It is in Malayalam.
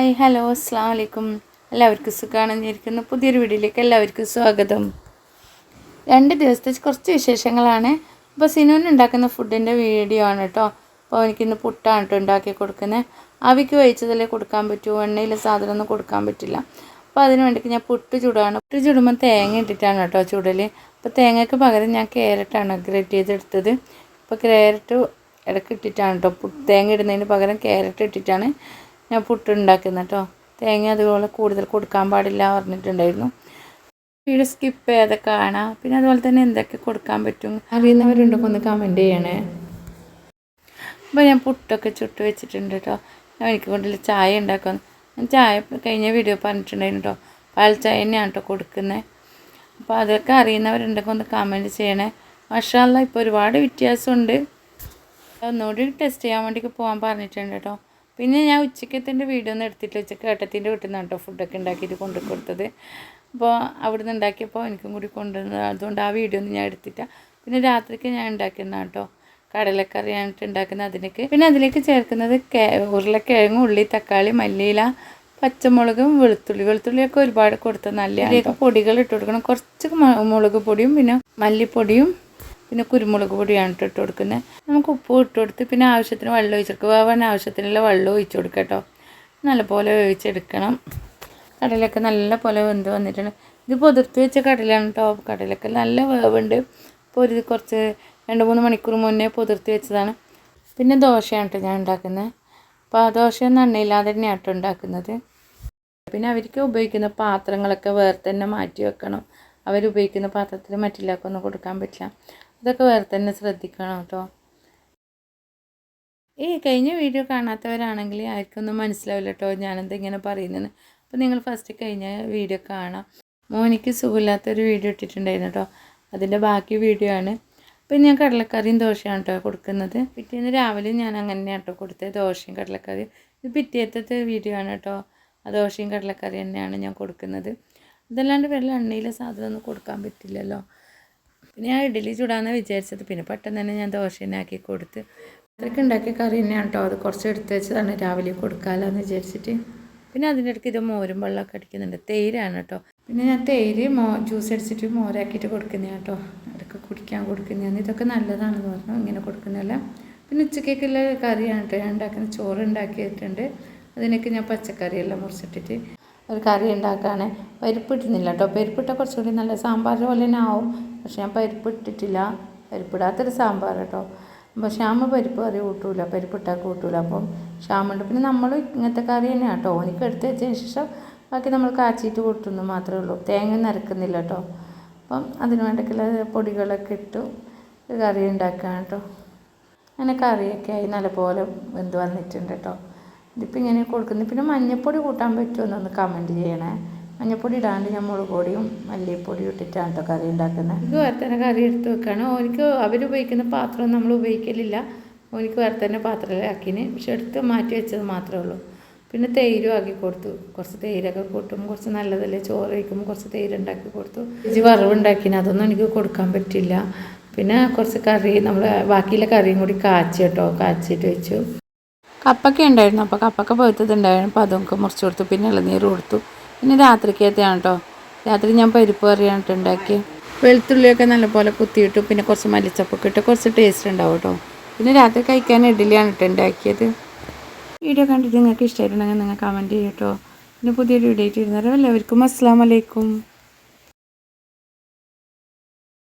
ഹായ് ഹലോ അസ്സാം വലൈക്കും എല്ലാവർക്കും സുഖമാണെന്ന് ഇരിക്കുന്ന പുതിയൊരു വീഡിയോയിലേക്ക് എല്ലാവർക്കും സ്വാഗതം. രണ്ട് ദിവസത്തെ കുറച്ച് വിശേഷങ്ങളാണ്. ഇപ്പോൾ സിനുവിന് ഉണ്ടാക്കുന്ന ഫുഡിന്റെ വീഡിയോ ആണ് കേട്ടോ. അപ്പോൾ എനിക്കിന്ന് പുട്ടാണ് കേട്ടോ ഉണ്ടാക്കി കൊടുക്കുന്നത്. അവിക്ക് വഹിച്ചതല്ലേ കൊടുക്കാൻ പറ്റൂ? എണ്ണയിലെ സാധനമൊന്നും കൊടുക്കാൻ പറ്റില്ല. അപ്പോൾ അതിന് വേണ്ടിയിട്ട് ഞാൻ പുട്ട് ചുടുകയാണ് പുട്ട് ചുടുമ്പോൾ തേങ്ങ ഇട്ടിട്ടാണ് കേട്ടോ ചുടൽ അപ്പോൾ തേങ്ങയ്ക്ക് പകരം ഞാൻ ക്യാരറ്റാണ് ഗ്രേറ്റ് ചെയ്തെടുത്തത്. അപ്പോൾ ക്യാരറ്റ് ഇടയ്ക്ക് ഇട്ടിട്ടാണ് കേട്ടോ. തേങ്ങ ഇടുന്നതിന് പകരം ക്യാരറ്റ് ഇട്ടിട്ടാണ്. ഞാൻ പുട്ട് ഉണ്ടാക്കുന്നത് കേട്ടോ തേങ്ങ അതുപോലെ കൂടുതൽ കൊടുക്കാൻ പാടില്ല പറഞ്ഞിട്ടുണ്ടായിരുന്നു. വീഡിയോ സ്കിപ്പ് ചെയ്യാതെ കാണാം. പിന്നെ അതുപോലെ തന്നെ എന്തൊക്കെ കൊടുക്കാൻ പറ്റും? അറിയുന്നവരുണ്ടൊക്കെ ഒന്ന് കമന്റ് ചെയ്യണേ. അപ്പോൾ ഞാൻ പുട്ടൊക്കെ ചുട്ട് വെച്ചിട്ടുണ്ട് കേട്ടോ ഞാൻ എനിക്ക് കൊണ്ടില്ല ചായ ഉണ്ടാക്കാൻ. ഞാൻ ചായ കഴിഞ്ഞ വീഡിയോ പറഞ്ഞിട്ടുണ്ടായിരുന്നു കേട്ടോ പാൽ ചായ തന്നെയാണ് കേട്ടോ കൊടുക്കുന്നത് അപ്പോൾ അതൊക്കെ അറിയുന്നവരുണ്ടൊക്കെ ഒന്ന് കമന്റ് ചെയ്യണേ. മഷാല്ല ഇപ്പോൾ ഒരുപാട് വ്യത്യാസമുണ്ട്. ഒന്നുകൂടി ടെസ്റ്റ് ചെയ്യാൻ വേണ്ടിയൊക്കെ പോകാൻ പറഞ്ഞിട്ടുണ്ട് കേട്ടോ പിന്നെ ഞാൻ ഉച്ചക്കത്തിന്റെ വീഡിയോ ഒന്നും എടുത്തിട്ടില്ല. ഉച്ചയ്ക്ക് ഏട്ടത്തിന്റെ വീട്ടിൽ നിന്നാണ് കേട്ടോ ഫുഡൊക്കെ ഉണ്ടാക്കിയിട്ട് കൊണ്ടു കൊടുത്തത്. അപ്പോൾ അവിടെ നിന്ന് ഉണ്ടാക്കിയപ്പോൾ എനിക്കും കൂടി കൊണ്ടുവന്നത് അതുകൊണ്ട് ആ വീഡിയോ ഒന്നും ഞാൻ എടുത്തില്ല പിന്നെ രാത്രിക്ക് ഞാൻ ഉണ്ടാക്കുന്ന കേട്ടോ കടലക്കറിയാണ് ഉണ്ടാക്കുന്ന അതിലേക്ക്. പിന്നെ അതിലേക്ക് ചേർക്കുന്നത് ഉരുളക്കിഴങ്ങ് ഉള്ളി തക്കാളി മല്ലിയില പച്ചമുളകും വെളുത്തുള്ളി. വെളുത്തുള്ളിയൊക്കെ ഒരുപാട് കൊടുത്താൽ നല്ല പൊടികൾ ഇട്ട് കൊടുക്കണം. കുറച്ച് മുളക് പൊടിയും പിന്നെ മല്ലിപ്പൊടിയും പിന്നെ കുരുമുളക് പൊടിയാണ് ഇട്ട് കൊടുക്കുന്നത് നമുക്ക് ഉപ്പ് ഇട്ട് കൊടുത്ത് പിന്നെ ആവശ്യത്തിന് വെള്ളം ഒഴിച്ചെടുക്കുക വേവാൻ ആവശ്യത്തിനുള്ള വെള്ളം ഒഴിച്ചു കൊടുക്കുക കേട്ടോ നല്ലപോലെ വേവിച്ചെടുക്കണം. കടലൊക്കെ നല്ല പോലെ വെന്ത് വന്നിട്ടുണ്ട്. ഇത് പൊതിർത്ത് വെച്ച കടലാണ് കേട്ടോ കടലൊക്കെ നല്ല വേവുണ്ട്. ഇപ്പോൾ ഒരു കുറച്ച് രണ്ട് മൂന്ന് മണിക്കൂർ മുന്നേ പൊതിർത്ത് വെച്ചതാണ്. പിന്നെ ദോശയാണ് ഞാൻ ഉണ്ടാക്കുന്നത് അപ്പോൾ ആ ദോശയൊന്നും എണ്ണയില്ലാതെ തന്നെയാണ് കേട്ടോ ഉണ്ടാക്കുന്നത്. പിന്നെ അവർക്ക് ഉപയോഗിക്കുന്ന പാത്രങ്ങളൊക്കെ വേറെ തന്നെ മാറ്റി വെക്കണം. അവരുപയോഗിക്കുന്ന പാത്രത്തിൽ മറ്റുള്ളവർക്കൊന്നും കൊടുക്കാൻ പറ്റില്ല. ഇതൊക്കെ വേറെ തന്നെ ശ്രദ്ധിക്കണം കേട്ടോ. ഈ കഴിഞ്ഞ വീഡിയോ കാണാത്തവരാണെങ്കിൽ ആർക്കൊന്നും മനസ്സിലാവില്ല കേട്ടോ ഞാനെന്താ ഇങ്ങനെ പറയുന്നത് അപ്പോൾ നിങ്ങൾ ഫസ്റ്റ് കഴിഞ്ഞ വീഡിയോ കാണാം. മോനിക്ക് സുഖമില്ലാത്തൊരു വീഡിയോ ഇട്ടിട്ടുണ്ടായിരുന്നു കേട്ടോ. അതിന്റെ ബാക്കി വീഡിയോ ആണ്. അപ്പം ഞാൻ കടലക്കറിയും ദോശയാണ് കേട്ടോ കൊടുക്കുന്നത്. പിറ്റേന്ന് രാവിലെ ഞാൻ അങ്ങനെയാണ് കേട്ടോ കൊടുത്തത്. ദോശയും കടലക്കറിയും. ഇത് പിറ്റേത്തെ വീഡിയോ ആണ് കേട്ടോ. ആ ദോശയും കടലക്കറി തന്നെയാണ് ഞാൻ കൊടുക്കുന്നത്. അതല്ലാണ്ട് വെള്ളം എണ്ണയിലെ സാധനം ഒന്നും കൊടുക്കാൻ പറ്റില്ലല്ലോ. പിന്നെ ഞാൻ ഇഡ്ഡലി ചൂടാന്ന് വിചാരിച്ചത്. പിന്നെ പെട്ടെന്ന് തന്നെ ഞാൻ ദോശ തന്നെ ആക്കി കൊടുത്ത്. അത്രയ്ക്ക് ഉണ്ടാക്കിയ കറി തന്നെയാണ് കേട്ടോ അത് കുറച്ച് എടുത്ത് വെച്ചതാണ്. രാവിലെ കൊടുക്കാമല്ലോ എന്ന് വിചാരിച്ചിട്ട്. പിന്നെ അതിന്റെ ഇടയ്ക്ക് ഇത് മോരും വെള്ളമൊക്കെ അടിക്കുന്നുണ്ട്. തേയിലാണ് കേട്ടോ പിന്നെ ഞാൻ തേയിൽ മോ ജ്യൂസ് അടിച്ചിട്ട് മോരാക്കിയിട്ട് കൊടുക്കുന്നതാണ് കേട്ടോ ഇടയ്ക്ക് കുടിക്കാൻ കൊടുക്കുന്നതാണ്. ഇതൊക്കെ നല്ലതാണെന്ന് പറഞ്ഞു. ഇങ്ങനെ കൊടുക്കുന്നതല്ല. പിന്നെ ഉച്ചക്കേക്കുള്ള കറിയാണ് കേട്ടോ ഞാൻ ഉണ്ടാക്കുന്ന ചോറ് ഉണ്ടാക്കിയിട്ടുണ്ട്. അതിനൊക്കെ ഞാൻ പച്ചക്കറിയെല്ലാം മുറിച്ചിട്ടിട്ട് ഒരു കറി ഉണ്ടാക്കുകയാണ് പരിപ്പിട്ടുന്നില്ല കേട്ടോ പരിപ്പിട്ട കുറച്ചുകൂടി നല്ല സാമ്പാർ പോലെ തന്നെ ആവും. പക്ഷെ ഞാൻ പരിപ്പ് ഇട്ടിട്ടില്ല. പരിപ്പിടാത്തൊരു സാമ്പാർ കേട്ടോ. അപ്പോൾ ശ്യാമ പരിപ്പ് കറി കൂട്ടൂല പരിപ്പിട്ടാൽ കൂട്ടൂല. അപ്പം ശ്യാമുണ്ട്. പിന്നെ നമ്മൾ ഇങ്ങനത്തെ കറി തന്നെയാണ് കേട്ടോ. ഓനിക്ക് എടുത്ത് വെച്ചതിന് ശേഷം ബാക്കി നമ്മൾ കാച്ചിയിട്ട് കൂട്ടുന്നു മാത്രമേ ഉള്ളൂ. തേങ്ങ നരക്കുന്നില്ല കേട്ടോ. അപ്പം അതിന് വേണ്ടിയിട്ടുള്ള പൊടികളൊക്കെ ഇട്ടു കറി ഉണ്ടാക്കുകയാണ് കേട്ടോ. അങ്ങനെ കറിയൊക്കെ ആയി. നല്ലപോലെ വെന്ത് വന്നിട്ടുണ്ട് കേട്ടോ. ഇതിപ്പോൾ ഇങ്ങനെ കൊടുക്കുന്നു. പിന്നെ മഞ്ഞൾപ്പൊടി കൂട്ടാൻ പറ്റുമോ എന്നൊന്ന് കമന്റ് ചെയ്യണേ. മഞ്ഞൾപ്പൊടി ഇടാണ്ട് ഞാൻ മുളക് പൊടിയും മല്ലിപ്പൊടിയും ഇട്ടിട്ടാണ് കേട്ടോ കറി ഉണ്ടാക്കുന്നത് എനിക്ക് വേറെ കറി എടുത്ത് വെക്കുകയാണ് ഓനിക്ക് അവരുപയോഗിക്കുന്ന പാത്രം നമ്മൾ ഉപയോഗിക്കലില്ല. ഓനിക്ക് വേറെ തന്നെ പാത്രത്തിലാക്കിന് പക്ഷെ എടുത്ത് മാറ്റി വെച്ചത് മാത്രമേ ഉള്ളൂ. പിന്നെ തൈരും ആക്കി കൊടുത്തു. കുറച്ച് തൈരൊക്കെ കൂട്ടും. കുറച്ച് നല്ലതല്ലേ ചോറ് വയ്ക്കുമ്പോൾ കുറച്ച് തൈര് ഉണ്ടാക്കി കൊടുത്തു. ഇജി വറവുണ്ടാക്കിന്. അതൊന്നും എനിക്ക് കൊടുക്കാൻ പറ്റില്ല. പിന്നെ കുറച്ച് കറി നമ്മൾ ബാക്കിയുള്ള കറിയും കൂടി കാച്ചി കേട്ടോ കാച്ചിട്ട് വെച്ചു. കപ്പൊക്കെ ഉണ്ടായിരുന്നു. അപ്പോൾ കപ്പൊക്കെ പഴുത്തതുണ്ടായിരുന്നു. അപ്പോൾ അതൊക്കെ മുറിച്ച് കൊടുത്തു. പിന്നെ ഇളനീർ കൊടുത്തു. പിന്നെ രാത്രിക്കത്തെയാണ് കേട്ടോ രാത്രി ഞാൻ പരിപ്പ് കറിയാണ് കേട്ടോ ഉണ്ടാക്കി വെളുത്തുള്ളിയൊക്കെ നല്ലപോലെ കുത്തിയിട്ടു പിന്നെ കുറച്ച് മല്ലിച്ചപ്പൊക്കെ ഇട്ട് കുറച്ച് ടേസ്റ്റ് ഉണ്ടാവും കേട്ടോ പിന്നെ രാത്രി കഴിക്കാൻ ഇഡ്ഡലിയാണ് കേട്ടോ ഉണ്ടാക്കിയത്. വീഡിയോ കണ്ടിട്ട് നിങ്ങൾക്ക് ഇഷ്ടമായിട്ടുണ്ടെങ്കിൽ നിങ്ങൾ കമന്റ് ചെയ്യട്ടോ പിന്നെ പുതിയൊരു വീഡിയോ ആയിട്ട് ഇരുന്നാലും എല്ലാവർക്കും അസ്സാം വലൈക്കും